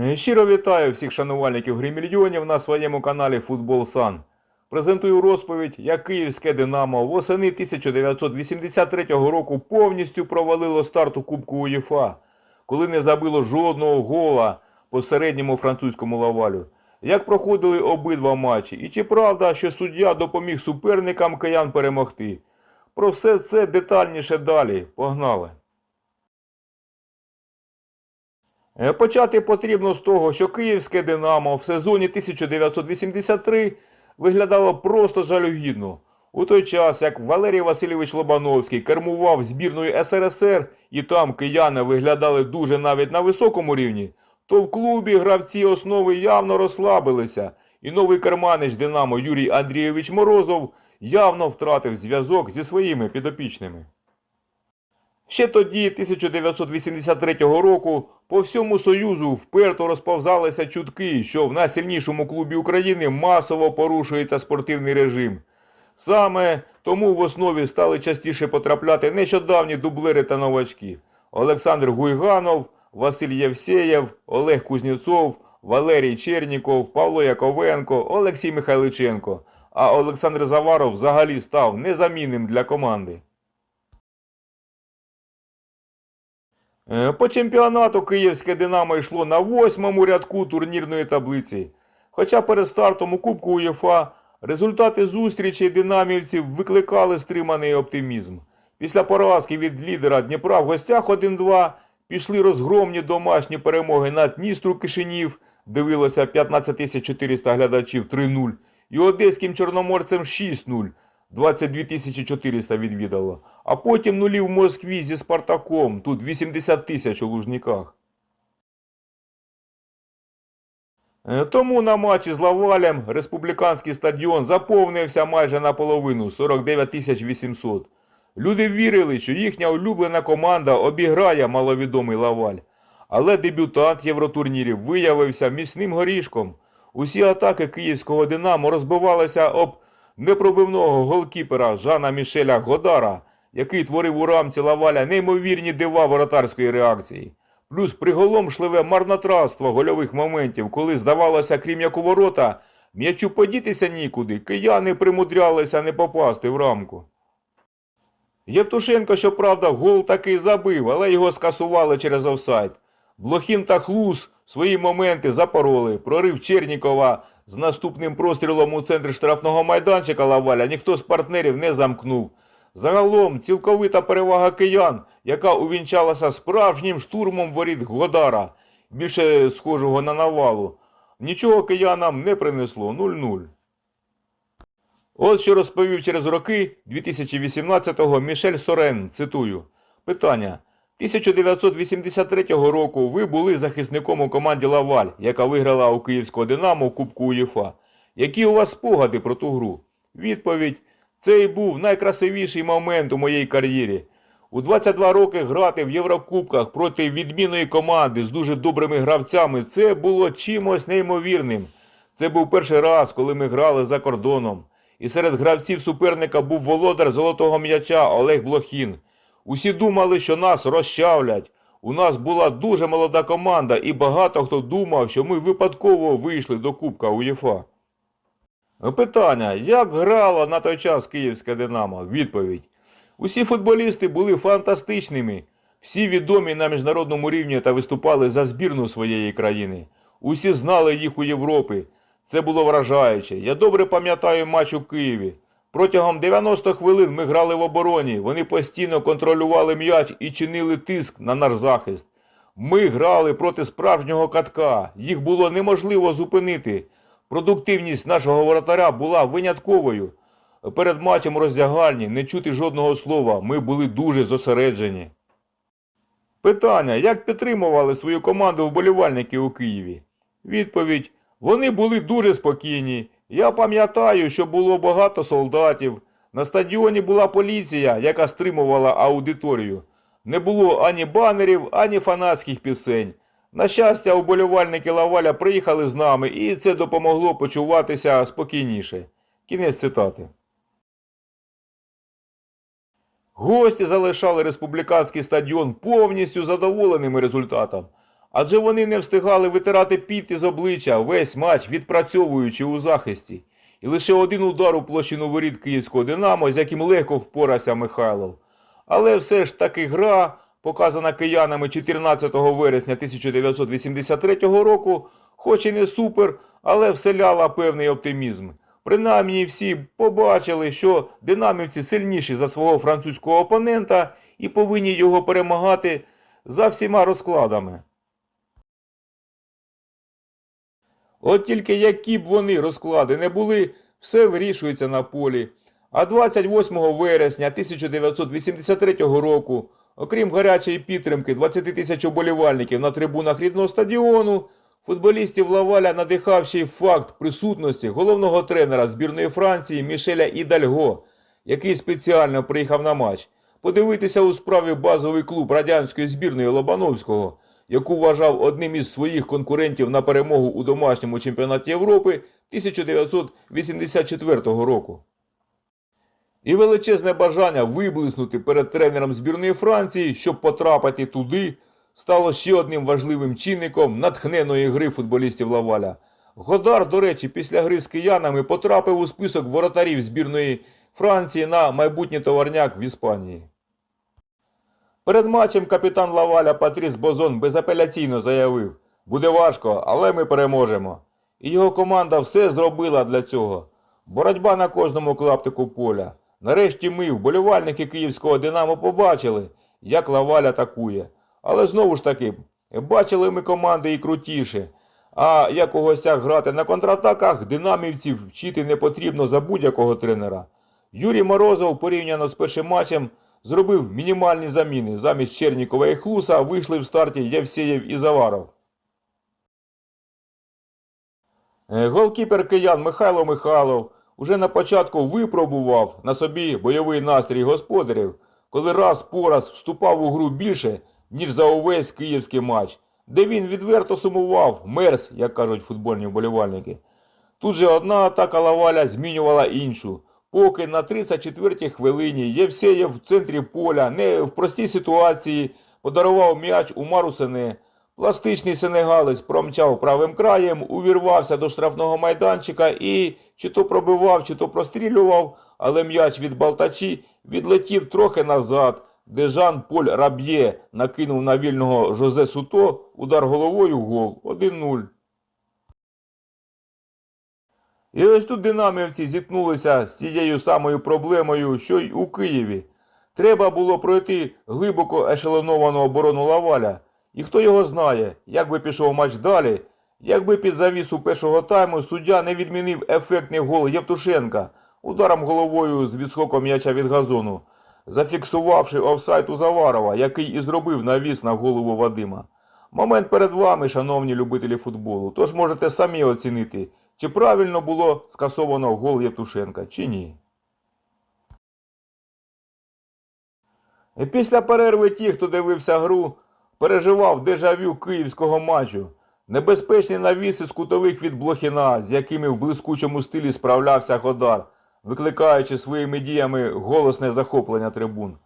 Е, Щиро вітаю всіх шанувальників гри мільйонів на своєму каналі Футбол Сан. Презентую розповідь, як київське Динамо восени 1983 року повністю провалило старт у Кубку УЄФА, коли не забило жодного гола по середньому французькому лавалю. Як проходили обидва матчі, і чи правда, що суддя допоміг суперникам киян перемогти? Про все це детальніше далі. Погнали! Почати потрібно з того, що київське Динамо в сезоні 1983 виглядало просто жалюгідно. У той час, як Валерій Васильович Лобановський кермував збірною СРСР і там кияни виглядали дуже навіть на високому рівні, то в клубі гравці основи явно розслабилися, і новий керманич Динамо Юрій Андрійович Морозов явно втратив зв'язок зі своїми підопічними. Ще тоді, 1983 року, по всьому Союзу вперто розповзалися чутки, що в найсильнішому клубі України масово порушується спортивний режим. Саме тому в основі стали частіше потрапляти нещодавні дублери та новачки. Олександр Гуйганов, Василь Євсеєв, Олег Кузнєцов, Валерій Черніков, Павло Яковенко, Олексій Михайличенко. А Олександр Заваров взагалі став незамінним для команди. По чемпіонату київське Динамо йшло на восьмому рядку турнірної таблиці. Хоча перед стартом у Кубку УЄФА результати зустрічей динамівців викликали стриманий оптимізм. Після поразки від лідера Дніпра в гостях 1-2 пішли розгромні домашні перемоги над Дністру Кишинів, дивилося 15 400 глядачів 3-0, і одеським чорноморцем 6-0. 22 400 відвідало. А потім нулі в Москві зі Спартаком, тут 80 тисяч у Лужниках. Е, Тому на матчі з Лавалем республіканський стадіон заповнився майже наполовину 49 тисяч 800. Люди вірили, що їхня улюблена команда обіграє маловідомий Лаваль. Але дебютант євротурнірів виявився міцним горішком. Усі атаки київського Динамо розбивалися об непробивного голкіпера Жана Мішеля Годара, який творив у рамці Лаваля неймовірні дива воротарської реакції. Плюс приголомшливе марнотратство гольових моментів, коли здавалося, крім як у ворота, м'ячу подітися нікуди, кияни примудрялися не попасти в рамку. Євтушенко, щоправда, гол таки забив, але його скасували через офсайд. Блохін та Хлус свої моменти запороли. Прорив Чернікова з наступним прострілом у центрі штрафного майданчика Лаваля ніхто з партнерів не замкнув. Загалом цілковита перевага киян, яка увінчалася справжнім штурмом воріт Годара, більше схожого на навалу. Нічого киянам не принесло 0-0. От що розповів через роки 2018-го Мішель Сорен, цитую. Питання. 1983 року ви були захисником у команді Лаваль, яка виграла у Київського Динамо Кубку УЄФА. Які у вас спогади про ту гру? Відповідь. Це і був найкрасивіший момент у моїй кар'єрі. У 22 роки грати в Єврокубках проти відмінної команди з дуже добрими гравцями це було чимось неймовірним. Це був перший раз, коли ми грали за кордоном. І серед гравців суперника був володар золотого м'яча Олег Блохін. Усі думали, що нас розчавлять. У нас була дуже молода команда, і багато хто думав, що ми випадково вийшли до Кубка УЄФА. Питання: як грало на той час київське Динамо? Відповідь. Усі футболісти були фантастичними. Всі відомі на міжнародному рівні та виступали за збірну своєї країни. Усі знали їх у Європі. Це було вражаюче. Я добре пам'ятаю матч у Києві. Протягом 90 хвилин ми грали в обороні. Вони постійно контролювали м'яч і чинили тиск на наш захист. Ми грали проти справжнього катка. Їх було неможливо зупинити. Продуктивність нашого воротаря була винятковою. Перед матчем роздягальні не чути жодного слова. Ми були дуже зосереджені. Питання: як підтримували свою команду вболівальники у Києві? Відповідь: вони були дуже спокійні. Я пам'ятаю, що було багато солдатів. На стадіоні була поліція, яка стримувала аудиторію. Не було ані банерів, ані фанатських пісень. На щастя, уболівальники Лаваля приїхали з нами, і це допомогло почуватися спокійніше. Кінець цитати. Гості залишали республіканський стадіон повністю задоволеними результатом. Адже вони не встигали витирати піт із обличчя весь матч, відпрацьовуючи у захисті. І лише один удар у площину воріт київського Динамо, з яким легко впорався Михайлов. Але все ж таки гра, показана киянами 14 вересня 1983 року, хоч і не супер, але вселяла певний оптимізм. Принаймні всі побачили, що динамівці сильніші за свого французького опонента і повинні його перемагати за всіма розкладами. От тільки які б вони розклади не були, все вирішується на полі. А 28 вересня 1983 року, окрім гарячої підтримки 20 тисяч уболівальників на трибунах рідного стадіону, футболістів Лаваля надихав ще й факт присутності головного тренера збірної Франції Мішеля Ідальго, який спеціально приїхав на матч, подивитися у справі базовий клуб радянської збірної Лобановського, яку вважав одним із своїх конкурентів на перемогу у домашньому чемпіонаті Європи 1984 року. І величезне бажання виблиснути перед тренером збірної Франції, щоб потрапити туди, стало ще одним важливим чинником натхненої гри футболістів Лаваля. Годар, до речі, після гри з киянами потрапив у список воротарів збірної Франції на майбутній товарняк в Іспанії. Перед матчем капітан Лаваля Патріс Бозон безапеляційно заявив: буде важко, але ми переможемо. І його команда все зробила для цього. Боротьба на кожному клаптику поля. Нарешті ми, вболівальники київського Динамо, побачили, як Лаваль атакує. Але знову ж таки, бачили ми команди і крутіше. А як у гостях грати на контратаках, динамівців вчити не потрібно за будь-якого тренера. Юрій Морозов порівняно з першим матчем зробив мінімальні заміни. Замість Чернікова і Хлуса вийшли в старті Євсеєв і Заваров. Е, Голкіпер киян Михайло Михайлов уже на початку випробував на собі бойовий настрій господарів, коли раз по раз вступав у гру більше, ніж за увесь київський матч, де він відверто сумував, мерз, як кажуть футбольні вболівальники. Тут же одна атака Лаваля змінювала іншу. Поки на 34-й хвилині Євсеєв в центрі поля не в простій ситуації подарував м'яч Умару Сене. Пластичний сенегалець промчав правим краєм, увірвався до штрафного майданчика і чи то пробивав, чи то прострілював, але м'яч від Балтачі відлетів трохи назад, де Жан Поль Раб'є накинув на вільного Жозе Суто удар головою гол 1-0. І ось тут динамівці зіткнулися з цією самою проблемою, що й у Києві. Треба було пройти глибоко ешелоновану оборону Лаваля. І хто його знає, як би пішов матч далі, якби під завісу першого тайму суддя не відмінив ефектний гол Євтушенка ударом головою з відскоком м'яча від газону, зафіксувавши офсайд у Заварова, який і зробив навіс на голову Вадима. Момент перед вами, шановні любителі футболу, тож можете самі оцінити, чи правильно було скасовано гол Євтушенка, чи ні. Після перерви ті, хто дивився гру, переживав дежавю київського матчу. Небезпечні навіси з кутових від Блохіна, з якими в блискучому стилі справлявся Годар, викликаючи своїми діями голосне захоплення трибун.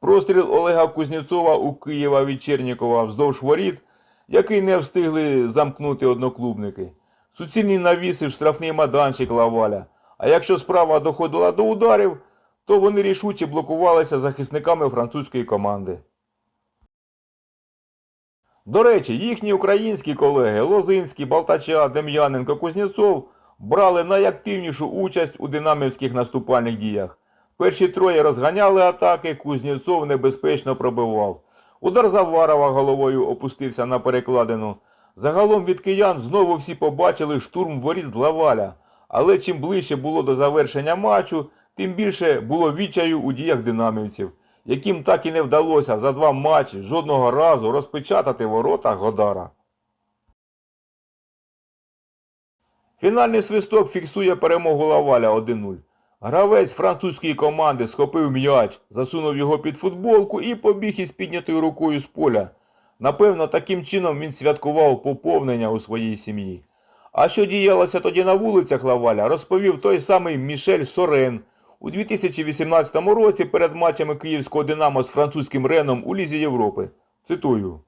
Простріл Олега Кузнєцова у Києва від Чернікова вздовж воріт, який не встигли замкнути одноклубники. Суцільні навіси в штрафний майданчик Лаваля. А якщо справа доходила до ударів, то вони рішуче блокувалися захисниками французької команди. До речі, їхні українські колеги Лозинський, Балтача, Дем'яненко, Кузнєцов брали найактивнішу участь у динамівських наступальних діях. Перші троє розганяли атаки, Кузнєцов небезпечно пробивав. Удар Заварова головою опустився на перекладину. Загалом від киян знову всі побачили штурм воріт Лаваля. Але чим ближче було до завершення матчу, тим більше було відчаю у діях динамівців, яким так і не вдалося за два матчі жодного разу розпечатати ворота Годара. Фінальний свисток фіксує перемогу Лаваля 1-0. Гравець французької команди схопив м'яч, засунув його під футболку і побіг із піднятою рукою з поля. Напевно, таким чином він святкував поповнення у своїй сім'ї. А що діялося тоді на вулицях Лаваля, розповів той самий Мішель Сорен у 2018 році перед матчами київського Динамо з французьким Реном у Лізі Європи. Цитую.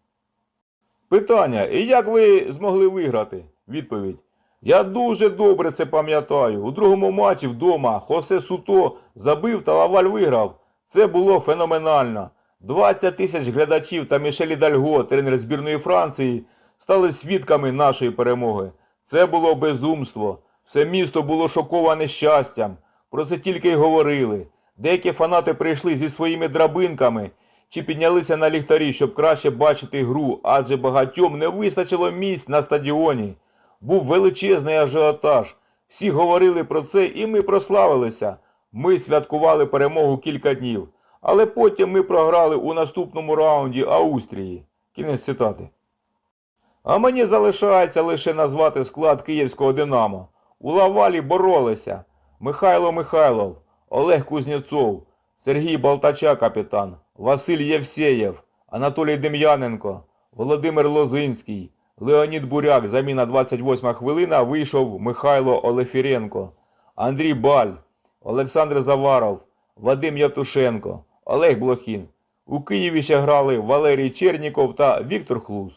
Питання: і як ви змогли виграти? Відповідь. Я дуже добре це пам'ятаю. У другому матчі вдома Хосе Суто забив та Лаваль виграв. Це було феноменально. 20 тисяч глядачів та Мішель Дальго, тренер збірної Франції, стали свідками нашої перемоги. Це було безумство. Все місто було шоковане щастям. Про це тільки й говорили. Деякі фанати прийшли зі своїми драбинками чи піднялися на ліхтарі, щоб краще бачити гру, адже багатьом не вистачило місць на стадіоні. Був величезний ажіотаж. Всі говорили про це, і ми прославилися. Ми святкували перемогу кілька днів, але потім ми програли у наступному раунді Австрії. Кінець цитати. А мені залишається лише назвати склад київського Динамо. У Лавалі боролися Михайло Михайлов, Олег Кузнєцов, Сергій Балтача, капітан, Василь Євсеєв, Анатолій Дем'яненко, Володимир Лозинський, Леонід Буряк, заміна 28 хвилина, вийшов Михайло Олефіренко, Андрій Баль, Олександр Заваров, Вадим Ятушенко, Олег Блохін. У Києві ще грали Валерій Черніков та Віктор Хлус.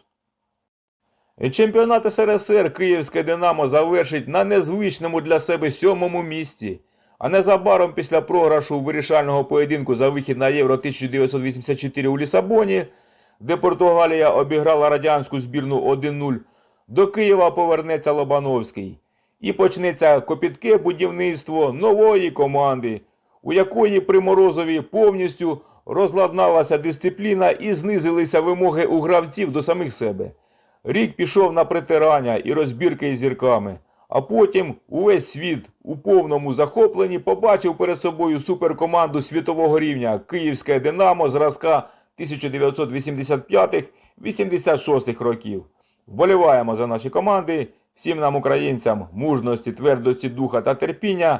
Чемпіонат СРСР Київське Динамо завершить на незвичному для себе сьомому місці. А незабаром після програшу вирішального поєдинку за вихід на Євро 1984 у Лісабоні, де Португалія обіграла радянську збірну 1-0, до Києва повернеться Лобановський. І почнеться копітке будівництво нової команди, у якої при Морозові повністю розладналася дисципліна і знизилися вимоги у гравців до самих себе. Рік пішов на притирання і розбірки із зірками. А потім увесь світ у повному захопленні побачив перед собою суперкоманду світового рівня Київське Динамо зразка 1985-86 років. Вболіваємо за наші команди. Всім нам, українцям, мужності, твердості духа та терпіння.